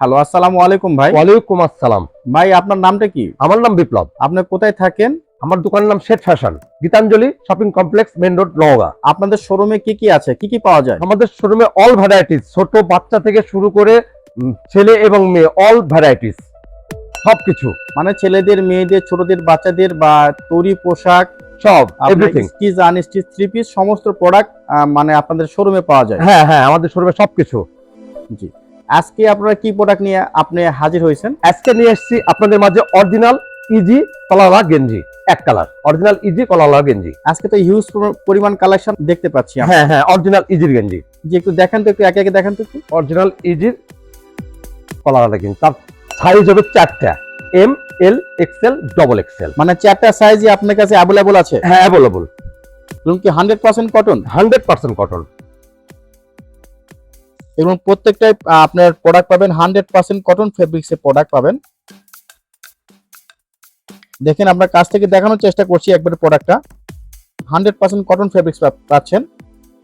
Hello আসসালামু আলাইকুম ভাই। ওয়ালাইকুম আসসালাম। ভাই আপনার নামটা কি? আমার নাম বিপ্লব। আপনি কোথায় থাকেন? আমার দোকানের নাম Sheth fashion Gitanjali shopping complex main road Naogaon. আপনাদের শোরুমে কি কি আছে? কি কি পাওয়া যায়? আমাদের শোরুমে অল ভ্যারাইটিস ছোট বাচ্চা থেকে শুরু করে ছেলে এবং মেয়ে অল ভ্যারাইটিস সবকিছু। মানে ছেলেদের মেয়েদের ছোটদের বাচ্চাদের বা তৈরি পোশাক সব everything stitch unstitch three piece সমস্ত প্রোডাক্ট মানে আপনাদের শোরুমে পাওয়া যায়। হ্যাঁ হ্যাঁ আমাদের শোরুমে সবকিছু। জি। আজকে আপনারা কি প্রোডাক্ট নিয়ে আপনি হাজির হয়েছেন? আজকে নিয়ে এসেছি আপনাদের মাঝে অরিজিনাল ইজি কলালা গেঞ্জি এক কালার অরিজিনাল ইজি কলালা গেঞ্জি আজকে তো হিউজ পরিমাণ কালেকশন দেখতে পাচ্ছি হ্যাঁ হ্যাঁ অরিজিনাল ইজির গেঞ্জি যে একটু দেখেন তো একটু একে একে দেখেন তো একটু। অরিজিনাল ইজির কলালা গেঞ্জি তার সাইজ হবে চারটা। M L XL double XL মানে চারটা সাইজই আপনার কাছে অ্যাভেলেবল আছে? হ্যাঁ অ্যাভেলেবল এবং কি hundred percent cotton hundred percent cotton এবং প্রত্যেকটাই আপনার প্রোডাক্ট পাবেন হান্ড্রেড পার্সেন্ট কটন ফেব্রিক্সের প্রোডাক্ট পাবেন। দেখেন আপনার কাছ থেকে দেখানোর চেষ্টা করছি একবারে প্রোডাক্টটা হান্ড্রেড পার্সেন্ট কটন ফেব্রিক্স পাচ্ছেন।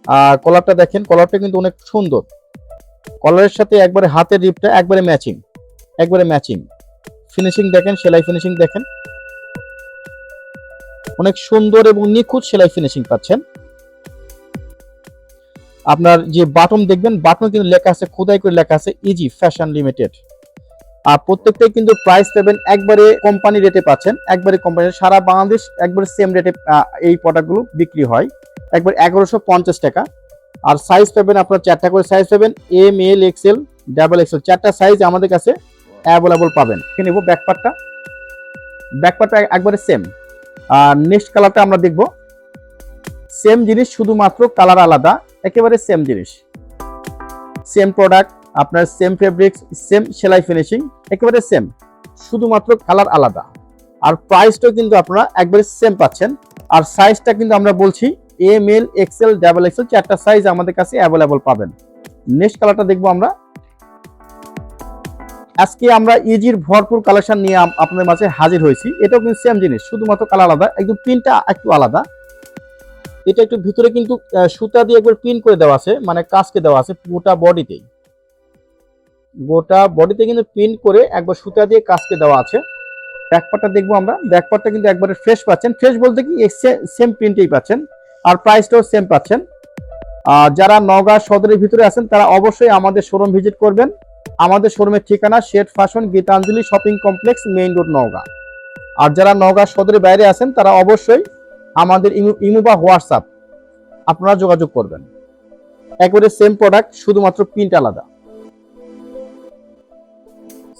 আর কলারটা দেখেন কলারটা কিন্তু অনেক সুন্দর। কলারের সাথে একবারে হাতের রিপটা একবারে ম্যাচিং একবারে ম্যাচিং ফিনিশিং দেখেন, সেলাই ফিনিশিং দেখেন। অনেক সুন্দর এবং নিখুঁত সেলাই ফিনিশিং পাচ্ছেন। আপনার যে বাটন দেখবেন বাটন কিন্তু লেখা আছে, খোদাই করে লেখা আছে ইজি ফ্যাশন লিমিটেড আর প্রত্যেকটাই কিন্তু প্রাইস পাবেন একবারে কোম্পানি রেটে পাচ্ছেন, একবারে কোম্পানি সারা বাংলাদেশ একবারে সেম রেটে এই প্রোডাক্টগুলো বিক্রি হয়। একবার এগারোশো পঞ্চাশ টাকা। আর সাইজ পাবেন আপনার চারটা করে সাইজ পাবেন M L XL double XL চারটা সাইজ আমাদের কাছে অ্যাভেলেবল পাবেন। দেখে নেব ব্যাকপার্টটা ব্যাকপার্টটা একবারে সেম আর নেক্সট কালারটা আমরা দেখব। সেম জিনিস, শুধুমাত্র কালার আলাদা। একেবারে সেম জিনিস। সেম প্রোডাক্ট আপনার সেম ফেব্রিক্স সেম সেলাই ফিনিশিং একেবারে সেম শুধুমাত্র কালার আলাদা। আর প্রাইসটাও কিন্তু আপনারা একবারে সেম পাচ্ছেন। আর সাইজটা কিন্তু আমরা বলছি M L XL double XL চারটা সাইজ আমাদের কাছে অ্যাভেলেবল পাবেন। নেক্সট কালারটা দেখব আমরা। আজকে আমরা ইজির ভরপুর কালেকশন নিয়ে আপ- আপনাদের মাঝে হাজির হয়েছি। এটাও কিন্তু সেম জিনিস, শুধুমাত্র কালার আলাদা, একদম প্রিন্টটা একটু আলাদা। এটা একটু ভিতরে কিন্তু সুতা দিয়ে একবার পিন করে দেওয়া আছে মানে কাজকে দেওয়া আছে গোটা বডিতেই গোটা বডিতে কিন্তু পিন করে একবার সুতা দিয়ে কাজকে দেওয়া আছে। ব্যাকপার্টটা দেখব আমরা। ব্যাকপার্টটা কিন্তু একবারে ফ্রেশ পাচ্ছেন। ফ্রেশ বলতে কি সেম প্রিন্টেই পাচ্ছেন। আর প্রাইসটাও সেম পাচ্ছেন। আহ, যারা নওগাঁ সদরের ভিতরে আছেন তারা অবশ্যই আমাদের শোরুম ভিজিট করবেন। আমাদের শোরুমের ঠিকানা Sheth fashion Gitanjali shopping complex main road Naogaon. আর যারা নওগাঁ সদরের বাইরে আছেন তারা অবশ্যই আমাদের ইমু বা হোয়াটসঅ্যাপ। আপনারা যোগাযোগ করবেন। একবারে সেম প্রোডাক্ট শুধুমাত্র প্রিন্ট আলাদা।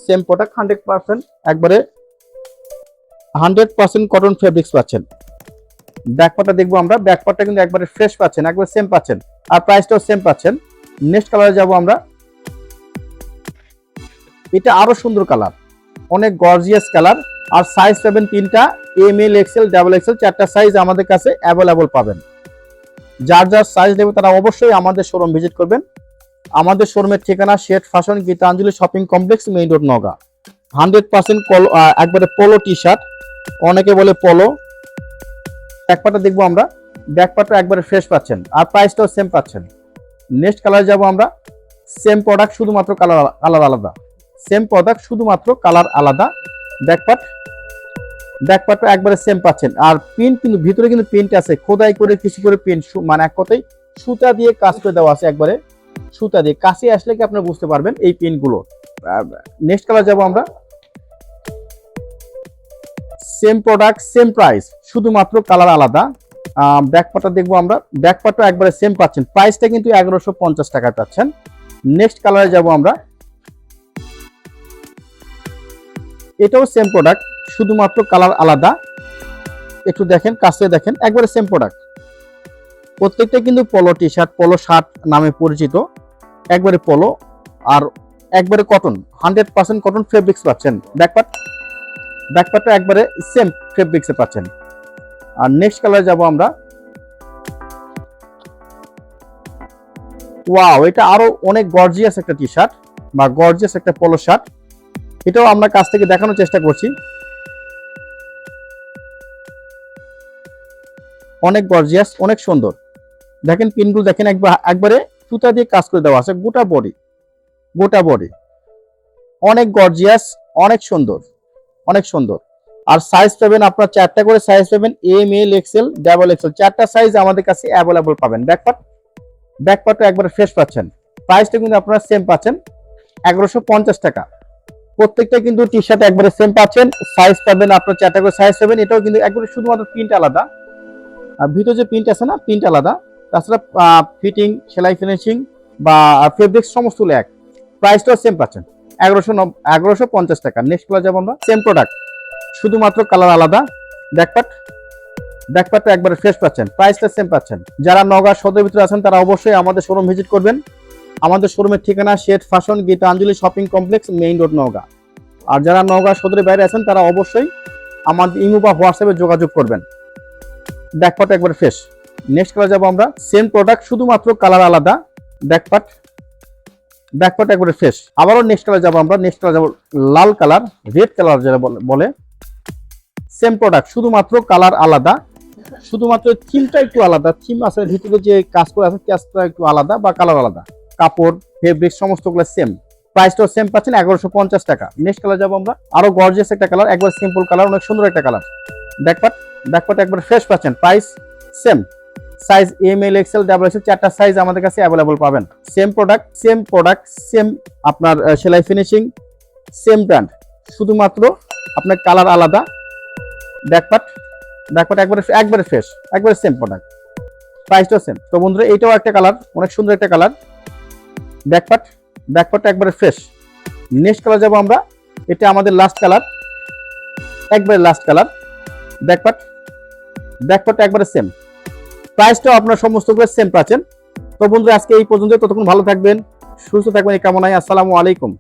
সেম প্রোডাক্ট হান্ড্রেড পার্সেন্ট একবারে হান্ড্রেড পার্সেন্ট কটন ফেব্রিক্স পাচ্ছেন। ব্যাকপার্টটা দেখব আমরা। ব্যাকপার্টটা কিন্তু একবারে ফ্রেশ পাচ্ছেন, একবারে সেম পাচ্ছেন। আর প্রাইসটাও সেম পাচ্ছেন। নেক্সট কালারে যাব আমরা। এটা আরও সুন্দর কালার অনেক গর্জিয়াস কালার আর সাইজ পাবেন তিনটা M L XL double XL চারটা সাইজ আমাদের কাছে অ্যাভেলেবল পাবেন। যার যার সাইজ নেবে তারা অবশ্যই আমাদের শোরুম ভিজিট করবেন। আমাদের শোরুমের ঠিকানা Sheth fashion Gitanjali shopping complex main road Naogaon hundred percent একবারে পোলো টি শার্ট অনেকে বলে পোলো ব্যাকপাটা দেখব আমরা, ব্যাকপাটা একবারে ফ্রেশ পাচ্ছেন, আর প্রাইসটাও সেম পাচ্ছেন। নেক্সট কালার যাব আমরা সেম প্রোডাক্ট শুধুমাত্র কালার কালার আলাদা। সেম প্রোডাক্ট শুধুমাত্র কালার আলাদা। ব্যাকপাট ব্যাকপাটটা একবারে সেম পাচ্ছেন। আর পিন কিন্তু ভিতরে কিন্তু প্রিন্ট আছে। খোদাই করে কিছু করে প্রিন্ট মানে এক কথাই সুতা দিয়ে কাজ করে দেওয়া আছে একবারে। সুতা দিয়ে। কাছে আসলে কি আপনারা বুঝতে পারবেন এই পিনগুলো নেক্সট কালার যাব আমরা। সেম প্রোডাক্ট সেম প্রাইস শুধুমাত্র কালার আলাদা। ব্যাকপাটটা দেখব আমরা। ব্যাকপাটটা একবারে সেম পাচ্ছেন। প্রাইসটা কিন্তু এগারোশো পঞ্চাশ টাকায় পাচ্ছেন। নেক্সট কালারে যাব আমরা। এটাও সেম প্রোডাক্ট শুধুমাত্র কালার আলাদা। একটু দেখেন, কাছে দেখেন, একবারে সেম প্রোডাক্ট প্রত্যেকটা কিন্তু পলো টি শার্ট পলো শার্ট নামে পরিচিত। একবারে পলো আর একবারে cotton hundred percent cotton fabrics পাচ্ছেন। ব্যাকপার্ট ব্যাকপার্টটা একবারে সেম ফেব্রিক্সে পাচ্ছেন। আর নেক্সট কালারে যাব আমরা। ওয়াও এটা আরও অনেক গর্জিয়াস একটা টি শার্ট বা গর্জিয়াস একটা পলো শার্ট এটাও আমরা কাছ থেকে দেখানোর চেষ্টা করছি। অনেক গর্জিয়াস অনেক সুন্দর। দেখেন পিনগুলো দেখেন একবার, একবারে সুতা দিয়ে কাজ করে দেওয়া আছে, গোটা বডি গোটা বডি অনেক গর্জিয়াস অনেক সুন্দর অনেক সুন্দর। আর সাইজ পাবেন আপনার চারটা করে সাইজ পাবেন M L XL double XL চারটা সাইজ আমাদের কাছে অ্যাভেলেবল পাবেন। ব্যাকপার্ট ব্যাকপার্টটা একবার ফ্রেশ পাচ্ছেন। প্রাইসটা কিন্তু আপনারা সেম পাচ্ছেন। এগারোশো টাকা। প্রত্যেকটা কিন্তু টি শার্ট একবারে সেম পাচ্ছেন। সাইজ পাবেন আপনার চারটা করে সাইজ পাবেন এটাও কিন্তু একবারে শুধুমাত্র প্রিন্ট আলাদা। আর ভিতরে যে প্রিন্ট আছে না প্রিন্ট আলাদা। তাছাড়া ফিটিং সেলাই ফিনিশিং বা ফেব্রিক্স সমস্ত এক। প্রাইসটাও সেম পাচ্ছেন। এগারোশো এগারোশো পঞ্চাশ টাকা। নেক্সটগুলো যাব আমরা। সেম প্রোডাক্ট শুধুমাত্র কালার আলাদা। ব্যাকপার্ট ব্যাকপার্টটা একবারে ফ্রেশ পাচ্ছেন। প্রাইসটা সেম পাচ্ছেন। যারা নগা সদর ভিতরে আছেন, তারা অবশ্যই আমাদের শোরুম ভিজিট করবেন। আমাদের শোরুমের ঠিকানা Sheth fashion Gitanjali shopping complex, main road, Naogaon. আর যারা নওগাঁ সদরের বাইরে আছেন, তারা অবশ্যই আমাদের ইমো বা হোয়াটসঅ্যাপে যোগাযোগ করবেন। ব্যাকপার্ট একবার ফ্রেশ নেক্সট কালার যাব আমরা সেম প্রোডাক্ট শুধুমাত্র কালার আলাদা। ব্যাকপার্ট ব্যাকপার্ট একবারে ফ্রেশ আবারও নেক্সট কালার যাব আমরা নেক্সট কালার যাব লাল কালার রেড কালার বলে- বলে। সেম প্রোডাক্ট শুধুমাত্র কালার আলাদা। শুধুমাত্র থিমটা একটু আলাদা। থিম আছে, ভিতরে যে কাজ করে আছে কাজটা একটু আলাদা বা কালার আলাদা। কাপড় ফেব্রিক সমস্তগুলো সেম প্রাইসটাও সেম পাচ্ছেন, এগারোশো পঞ্চাশ টাকা। নেক্সট কালার যাব আমরা। আরও গর্জিয়াস একটা কালার একবার সিম্পল কালার অনেক সুন্দর একটা colour back part back part একবার ফ্রেশ পাচ্ছেন price same size M L XL double XL চারটা সাইজ আমাদের কাছে অ্যাভেলেবল পাবেন। Same product same product same আপনার সেলাই ফিনিশিং সেম ব্র্যান্ড শুধুমাত্র আপনার কালার আলাদা। ব্যাকপার্ট ব্যাকপার্ট একবারে একবারে ফ্রেশ একবারে সেম প্রোডাক্ট প্রাইসটাও সেম তো বন্ধুরা, এইটাও একটা কালার অনেক সুন্দর একটা কালার ব্যাকপার্ট, ব্যাকপার্টটা একবারে ফ্রেশ নেক্সট কালার যাব আমরা। এটা আমাদের লাস্ট কালার একবারে লাস্ট কালার ব্যাকপার্ট, ব্যাকপার্টটা একবারে সেম প্রাইসটাও আপনার সমস্তগুলো সেম পাচ্ছেন। তো বন্ধুরা, আজকে এই পর্যন্ত ততক্ষণ ভালো থাকবেন, সুস্থ থাকবেন, এই কামনায় আসসালামু আলাইকুম।